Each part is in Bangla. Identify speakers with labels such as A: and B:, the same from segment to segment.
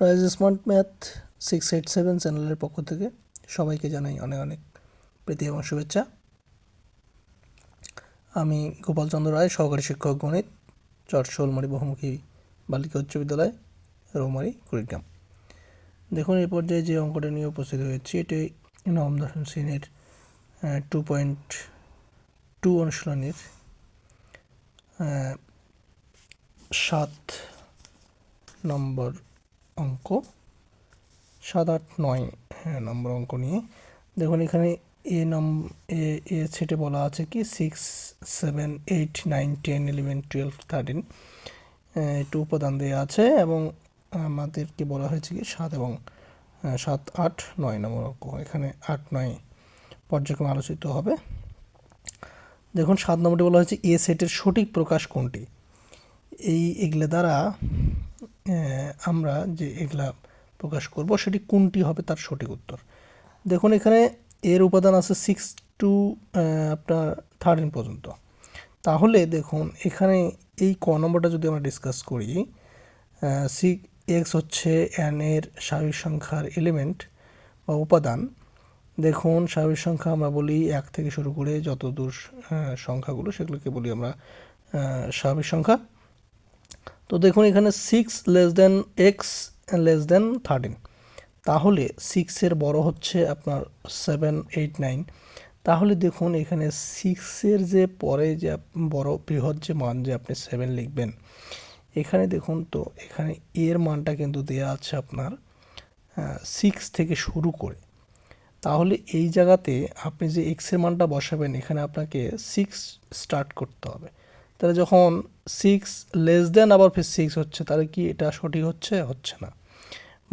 A: Rise smart math six eight seven চ্যানেলের পক্ষ থেকে সবাইকে জানাই অনেক অনেক প্রীতি এবং শুভেচ্ছা। আমি গোপালচন্দ্র রায়, সহকারী শিক্ষক গণিত, চট শোলমারি বহুমুখী বালিকা উচ্চ বিদ্যালয়, রৌমারি কুড়িগ্রাম। দেখুন, এই পর্যায়ে যে অঙ্কটা নিয়ে উপস্থিত হয়েছি, এটি নবম দশম শ্রেণির টু পয়েন্ট টু অনুশীলনের সাত নম্বর অঙ্ক। সাত আট নয় হ্যাঁ নম্বর অঙ্ক নিয়ে। দেখুন, এখানে এ নম, এ এ সেটে বলা আছে কি six seven eight nine ten eleven twelve thirteen একটু উপাদান দেওয়া আছে এবং আমাদেরকে বলা হয়েছে কি, সাত এবং সাত, আট, নয় নম্বর অঙ্ক। এখানে আট, নয় পর্যায়ক্রমে আলোচিত হবে। দেখুন, সাত নম্বরটি বলা হয়েছে, এ সেটের সঠিক প্রকাশ কোনটি? এই এগুলো দ্বারা আমরা যে এগুলা প্রকাশ করব, সেটি কোনটি হবে তার সঠিক উত্তর। দেখুন, এখানে এর উপাদান আছে সিক্স টু আপনার থার্টিন পর্যন্ত। তাহলে দেখুন, এখানে এই ক নম্বরটা যদি আমরা ডিসকাস করি সি এক্স হচ্ছে এন এর স্বাভাবিক সংখ্যার এলিমেন্ট বা উপাদান। দেখুন, স্বাভাবিক সংখ্যা আমরা বলি এক থেকে শুরু করে যত দূর সংখ্যাগুলো, সেগুলোকে বলি আমরা স্বাভাবিক সংখ্যা। তো দেখুন, এখানে six less than x less than thirteen তাহলে সিক্সের বড় হচ্ছে আপনার সেভেন এইট নাইন তাহলে দেখুন, এখানে সিক্সের যে পরে যে বড় বৃহৎ যে মান যে আপনি সেভেন লিখবেন, এখানে দেখুন তো, এখানে এর মানটা কিন্তু দেয়া আছে আপনার সিক্স থেকে শুরু করে। তাহলে এই জায়গাতে আপনি যে এক্সের মানটা বসাবেন, এখানে আপনাকে সিক্স স্টার্ট করতে হবে। তাহলে যখন সিক্স লেস দেন আবার ফির সিক্স হচ্ছে, তাহলে কি এটা সঠিক হচ্ছে? হচ্ছে না।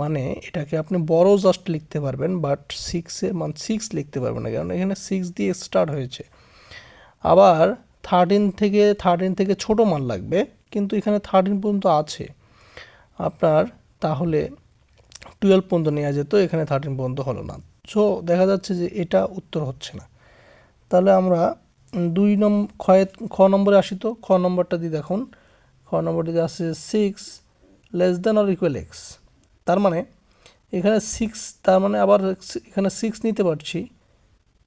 A: মানে এটাকে আপনি বড় জাস্ট লিখতে পারবেন বাট সিক্সের মান সিক্স লিখতে পারবেন না, কারণ এখানে সিক্স দিয়ে স্টার্ট হয়েছে। আবার থার্টিন থেকে থার্টিন থেকে ছোট মান লাগবে, কিন্তু এখানে থার্টিন পর্যন্ত আছে। আপনার তাহলে টুয়েলভ পর্যন্ত নেওয়া যেত, এখানে থার্টিন পর্যন্ত হলো না। সো দেখা যাচ্ছে যে এটা উত্তর হচ্ছে না। তাহলে আমরা দুই নম্বর ক্ষয়ে, খ নম্বরে আসি তো, খ নম্বরটা দিয়ে দেখুন। খ নম্বরটিতে আছে six less than or equal x তার মানে এখানে সিক্স তার মানে আবার এখানে সিক্স নিতে পারছি।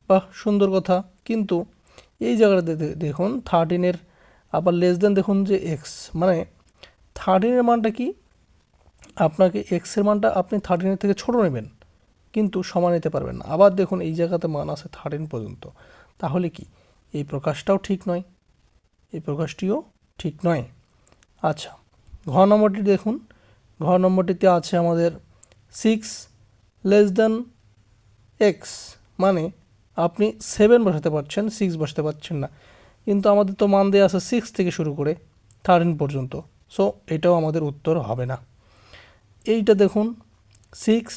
A: বা সুন্দর কথা। কিন্তু এই জায়গাটাতে দেখুন থার্টিনের আবার লেস দেন দেখুন যে এক্স মানে থার্টিনের মানটা কি? আপনাকে এক্সের মানটা আপনি থার্টিনের থেকে ছোট নেবেন, কিন্তু সমান নিতে পারবেন না। আবার দেখুন, এই জায়গাতে মান আছে থার্টিন পর্যন্ত। তাহলে কি? এই প্রকাশটাও ঠিক নয়। এই প্রকাশটিও ঠিক নয়। আচ্ছা ঘ নম্বরটি দেখুন। ঘ নম্বরটিতে আছে আমাদের সিক্স লেস দেন এক্স মানে আপনি সেভেন বসাতে পারছেন সিক্স বসাতে পারছেন না। কিন্তু আমাদের তো মান দেওয়া আছে সিক্স থেকে শুরু করে থার্টিন পর্যন্ত। সো এটাও আমাদের উত্তর হবে না। এইটা দেখুন six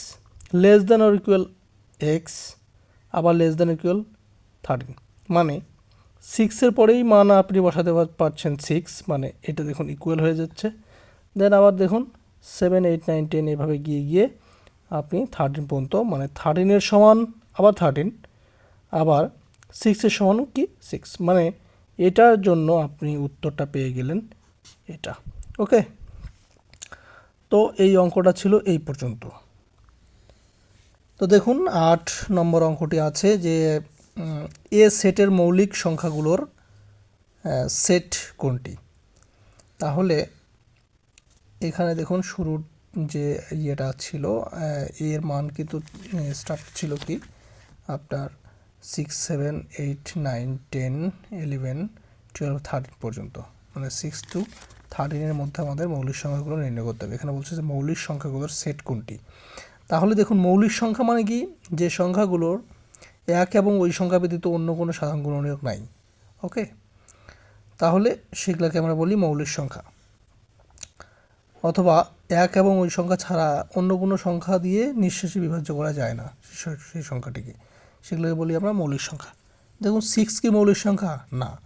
A: less than or equal x আবার লেস দেন ইকুয়াল থার্টিন মানে সিক্সের পরেই মান আপনি বসাতে পারছেন সিক্স মানে এটা দেখুন ইকুয়াল হয়ে যাচ্ছে। দেন আবার দেখুন সেভেন এইট নাইন টেন এভাবে গিয়ে গিয়ে আপনি থার্টিন পর্যন্ত মানে থার্টিনের সমান আবার থার্টিন আবার সিক্সের সমান কি? সিক্স মানে এটার জন্য আপনি উত্তরটা পেয়ে গেলেন এটা ওকে তো এই অঙ্কটা ছিল এই পর্যন্ত। তো দেখুন আট নম্বর অঙ্কটি আছে যে এ সেটের মৌলিক সংখ্যাগুলোর সেট কোনটি? তাহলে এখানে দেখুন শুরুর যে ইয়েটা ছিল এর মান কিন্তু স্টার্ট ছিল কি? আপনার six seven eight nine ten eleven twelve thirteen পর্যন্ত। মানে সিক্স টু থার্টিনের মধ্যে আমাদের মৌলিক সংখ্যাগুলো নির্ণয় করতে হবে। এখানে বলছে যে মৌলিক সংখ্যাগুলোর সেট কোনটি? তাহলে দেখুন মৌলিক সংখ্যা মানে কি? যে সংখ্যাগুলোর এক এবং ওই সংখ্যা ব্যতীত অন্য কোনো সাধারণ গুণনীয়ক নাই। ওকে তাহলে সেগুলোকে আমরা বলি মৌলিক সংখ্যা। অথবা এক এবং ওই সংখ্যা ছাড়া অন্য কোনো সংখ্যা দিয়ে নিঃশেষে বিভাজ্য করা যায় না, সেই সংখ্যাটিকে। সেগুলোকে বলি আমরা মৌলিক সংখ্যা। দেখুন সিক্স কি মৌলিক সংখ্যা? না।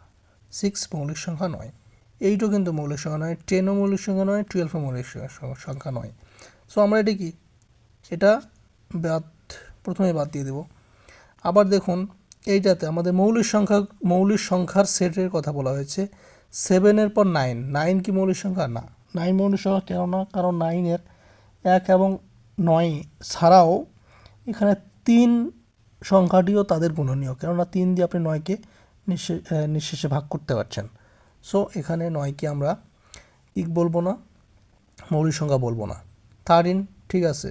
A: সিক্স মৌলিক সংখ্যা নয়। এইটও কিন্তু মৌলিক সংখ্যা নয় টেনও মৌলিক সংখ্যা নয় টুয়েলভও মৌলিক সংখ্যা- নয়। সো আমরা এটা কি? এটা বাদ, প্রথমে বাদ দিয়ে দেব। আবার দেখুন, এইটাতে আমাদের মৌলিক সংখ্যা, মৌলিক সংখ্যার সেটের কথা বলা হয়েছে। সেভেনের পর নাইন নাইন কি মৌলিক সংখ্যা? না নাইন মৌলিক সংখ্যা কেন না কারণ নাইনের এক এবং নয় ছাড়াও এখানে তিন সংখ্যাটিও তাদের গুণনীয়, কেননা তিন দিয়ে আপনি নয়কে নিঃশে নিঃশেষে ভাগ করতে পারছেন। সো এখানে নয়কে আমরা ইক বলব না, মৌলিক সংখ্যা বলব না। থার্টিন ঠিক আছে।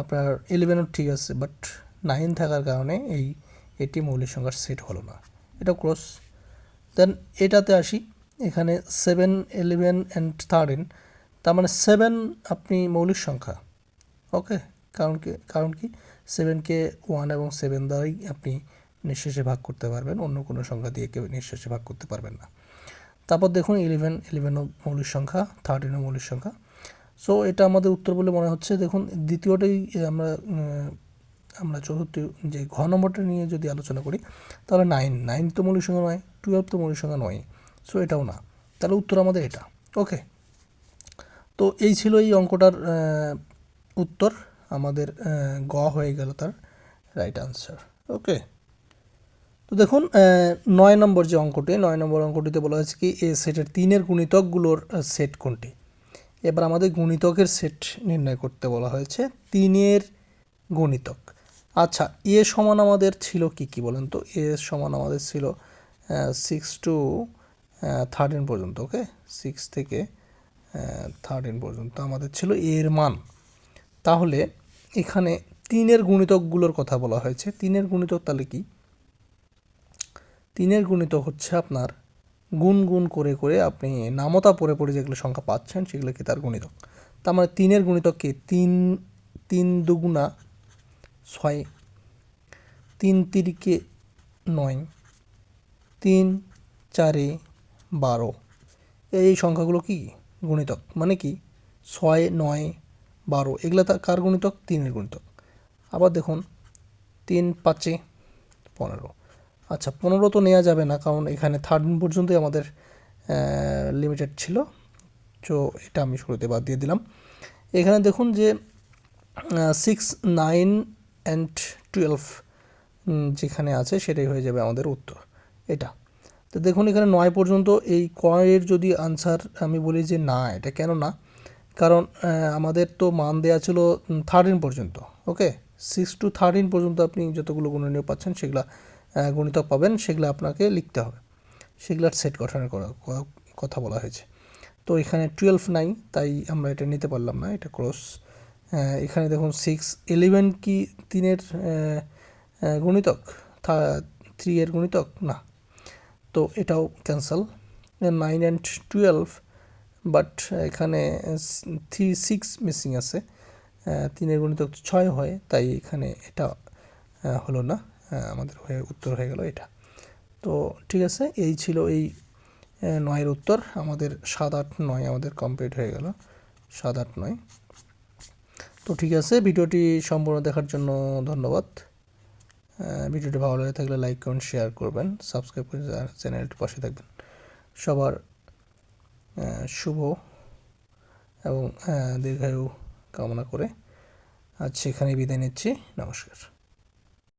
A: আপনার ইলেভেনও ঠিক আছে বাট নাইন থাকার কারণে এই এটি মৌলিক সংখ্যার সেট হলো না। এটা ক্রস দেন এটাতে আসি। এখানে সেভেন, ইলেভেন অ্যান্ড থার্টিন তার মানে সেভেন আপনি মৌলিক সংখ্যা। ওকে? কারণ কি কারণ কি? সেভেনকে ওয়ান এবং সেভেন দ্বারাই আপনি নিঃশেষে ভাগ করতে পারবেন। অন্য কোনো সংখ্যা দিয়ে কেউ নিঃশেষে ভাগ করতে পারবেন না। তারপর দেখুন, ইলেভেন, ইলেভেনও মৌলিক সংখ্যা থার্টিনও মৌলিক সংখ্যা। সো এটা আমাদের উত্তর বলে মনে হচ্ছে। দেখুন, দ্বিতীয়টাই আমরা আমরা চতুর্থ যে ঘ নম্বরটা নিয়ে যদি আলোচনা করি, তাহলে নাইন নাইন তো মৌলিক সংখ্যা নয় টুয়েলভ তো মৌলিক সংখ্যা নয় সো এটাও না। তাহলে উত্তর আমাদের এটা। ওকে তো এই ছিল এই অঙ্কটার উত্তর। আমাদের গ হয়ে গেল তার রাইট আনসার ওকে তো দেখুন নয় নম্বর যে অঙ্কটি, নয় নম্বর অঙ্কটিতে বলা হয়েছে কি, এ সেটের তিনের গুণিতকগুলোর সেট কোনটি? এবার আমাদের গুণিতকের সেট নির্ণয় করতে বলা হয়েছে, তিনের গুণিতক। আচ্ছা এ সমান আমাদের ছিল কি কি বলেন তো? এ সমান আমাদের ছিল সিক্স টু থার্টিন পর্যন্ত ওকে সিক্স থেকে থার্টিন পর্যন্ত আমাদের ছিল এর মান। তাহলে এখানে তিনের গুণিতকগুলোর কথা বলা হয়েছে। তিনের গুণিতক তাহলে কি? তিনের গুণিতক হচ্ছে আপনার গুণ গুণ করে করে আপনি নামতা পড়ে পড়ে যেগুলো সংখ্যা পাচ্ছেন সেগুলো কি তার গুণিতক? তার মানে তিনের গুণিতক কি? তিন তিন দুগুণা ছয়, তিন তিরিকে নয়, তিন চারে বারো। এই সংখ্যাগুলো কি? গুণিতক। মানে কি? ছয়, নয়, বারো। এগুলো তার কার গুণিতক? তিনের গুণিতক। আবার দেখুন, তিন পাঁচে পনেরো। আচ্ছা পনেরো তো নেওয়া যাবে না, কারণ এখানে থার্টিন পর্যন্তই আমাদের লিমিটেড ছিল। তো এটা আমি শুরুতে বাদ দিয়ে দিলাম। এখানে দেখুন যে সিক্স নাইন অ্যান্ড টুয়েলভ যেখানে আছে সেটাই হয়ে যাবে আমাদের উত্তর। এটা। তো দেখুন, এখানে নয় পর্যন্ত এই কয়ের যদি আনসার আমি বলি যে না, এটা কেন না? কারণ আমাদের তো মান দেওয়া ছিল থার্টিন পর্যন্ত ওকে সিক্স টু থার্টিন পর্যন্ত আপনি যতগুলো গুণনীয় পাচ্ছেন, সেগুলা গণিতক পাবেন, সেগুলো আপনাকে লিখতে হবে। সেগুলার সেট গঠনের কথা বলা হয়েছে। তো এখানে টুয়েলভ নাই, তাই আমরা এটা নিতে পারলাম না, এটা ক্রস এখানে দেখুন সিক্স ইলেভেন কি তিনের গুণিতক? থ্রি এর গুণিতক? না। তো এটাও cancel nine and twelve but এখানে থ্রি সিক্স মিসিং আছে। তিনের গণিতক ছয় হয়, তাই এখানে এটা হলো না। আমাদের হয়ে, উত্তর হয়ে গেল এটা। তো ঠিক আছে, এই ছিল এই নয়ের উত্তর। আমাদের সাত আট নয় আমাদের কমপ্লিট হয়ে গেল। সাত আট নয়। তো ঠিক আছে, ভিডিওটি সম্পূর্ণ দেখার জন্য ধন্যবাদ। ভিডিওটি ভালো লাগে থাকলে লাইক করুন শেয়ার করবেন, সাবস্ক্রাইব করে চ্যানেলটি পাশে থাকবেন। সবার শুভ এবং দীর্ঘায়ু কামনা করে আজ সেখানে বিদায় নিচ্ছি। নমস্কার।